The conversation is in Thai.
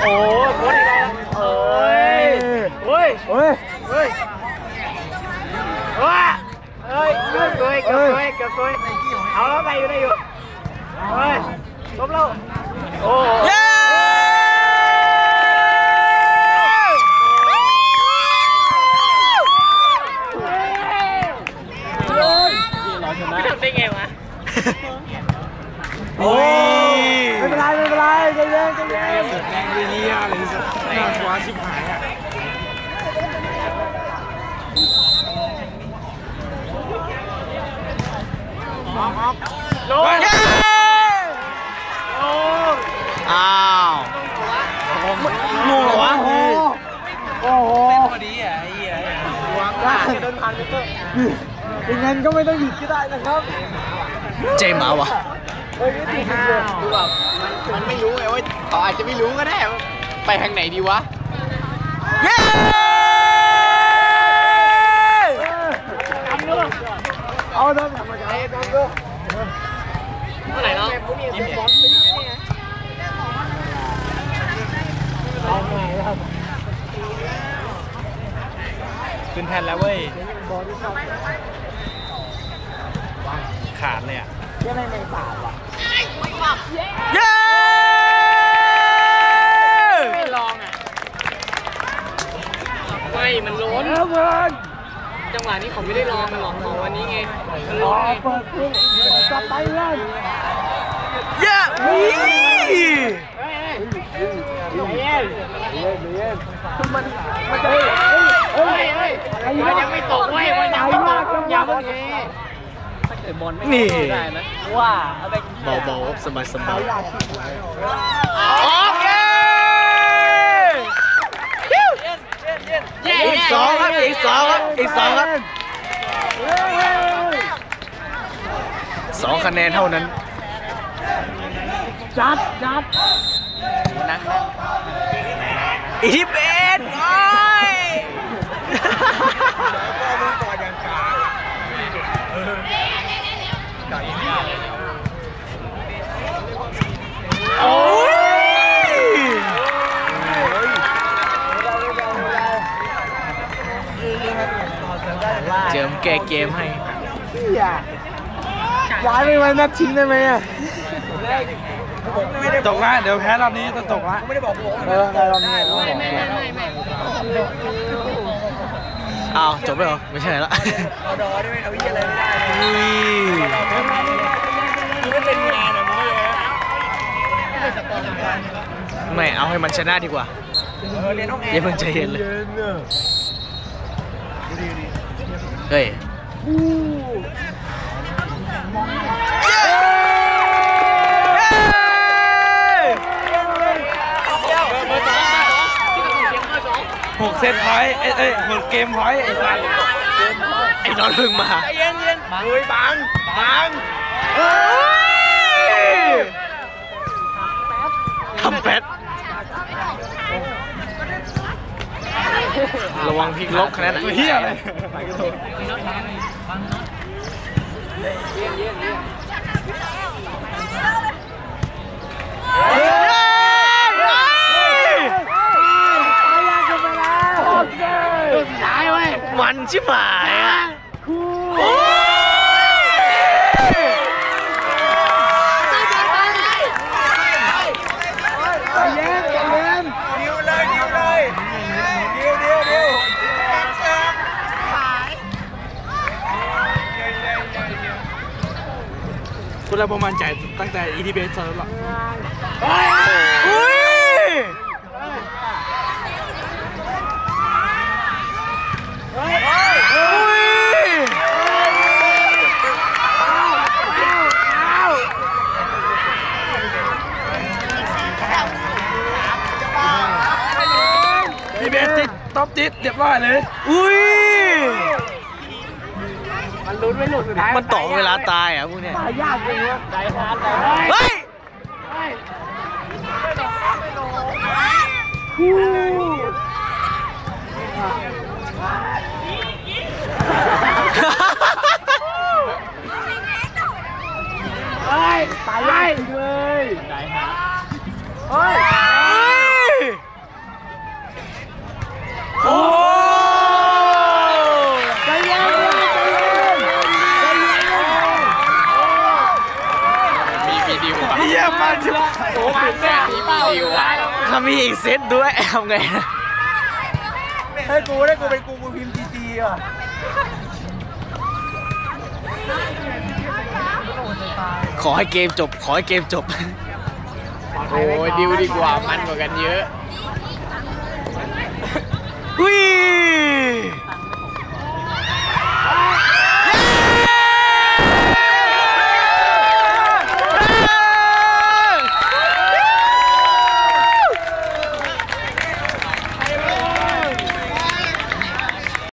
โอ้โคตรได้แล้วเอ้ยเฮ้ยเฮ้ยเฮ้ยว้าเฮ้ยเกือบซวยเกือบซวยเกือบซวยเอาแล้วไปอยู่ได้อยู่เฮ้ยลบแล้วโอ้เย้ไม่ทำได้ไงวะ โอ้ แรงดีนี่อะไรสักหน้าขวาชิบหายอะลงเย้ลงอ้าวงงเหรอวะโอ้โหโอ้โหพอดีอะไอ้เหี้ยวางขาจะเดินผ่านไปเถอะอย่างนั้นก็ไม่ต้องหยุดก็ได้นะครับ เจมาวะเฮ้ยนี่ติดจริงเลยคือแบบ มันมันไม่รู้ไงว่าเขาอาจจะไม่รู้ก็ได้ว่าไปทางไหนดีวะ เย้เอาเดินทำมาจากไอ้ตอนก็เมื่อไหร่เนาะเอาไงครับขึ้นแทนแล้วเว้ยขาดเลยอะยังไงไม่ป่าว่ะเย้ ไม่ลองอะไม่ มันล้นเออเพื่อนจังหวะนี้เขาไม่ได้ลองมันหลอกของวันนี้ไงมันรล้อนไงเปิดคุกจับไปเพื่อนเย้อุ้ยเฮ้ยเฮ้ยเย็นเย็นเย็นมันมันจะเฮ้ยเฮ้ยเฮ้ยมันยังไม่ตกเว้ยมันยังไม่ตกอย่าเพิ่งเทนี่ว่าเอาไปเบาๆสบายสบายอยากคิดไว้ โอเค อีกสองครับ อีกสองครับ อีก สองครับเฮ้ยสองคะแนนเท่านั้น จัดจัดนะอีทิเบนโอ้ยโอ้ย เจิมแก้เกมให้พี่อะย้ายไปไว้นัดชิงได้ไหมอะตกละเดี๋ยวแพ้รอบนี้จะตกละเออใครลองเนี่ยต้องบอกไม่ไม่ไม่ไม่อ้าวจบไปเหรอไม่ใช่ละเอาดอได้ไหมเอายี่อะไรไม่ได้อุ้ยไม่เป็นงานอะมึงเลยไม่เอาให้มันชนะดีกว่าเรียนห้องแออย่าร์เพิ่งใจเย็นเลย เย็นเนี่ยเฮ้ยอู้หกเซตพอยต์เอ้ยเอ้ยหกเกมพอยต์ไอ้สัสไอ้นอนเพิ่งมาเย็นเย็นเฮ้ยบังบัง วังพลิกลบคะแนนอะเฮียเลยมันชิบหายอะโอ้ย ใจเย็นใจเย็น ดิวเลยดิวเลยดิวดิวดิว คุณ เราประมาณจ่ายตั้งแต่ ETB เซิร์ฟหรออุ้ยอุ้ยอีเบสติดท็อปติดเรียบร้อยเลย อุ้ย มันลุ้นไม่หลุดสุดท้ายมันต่อเวลาตายอะพวกเนี้ยตายยากจริงวะใจฮาร์ดใจเฮ้ยตายยากจริงเลยใจฮาร์ดเฮ้ยโอ้ ใจเย็นใจเย็นใจเย็น มีมีดิวอะ เยี่ยมมากจุ๊บ โอ้ปิดแม่มีเป้าอยู่อะถ้ามีอีกเซตด้วยทำไงให้กูได้กูเป็นกูกูพิมพ์จีจีอะขอให้เกมจบ ขอให้เกมจบ โอ้ยดิวดีกว่ามันกว่ากันเยอะอุ้ย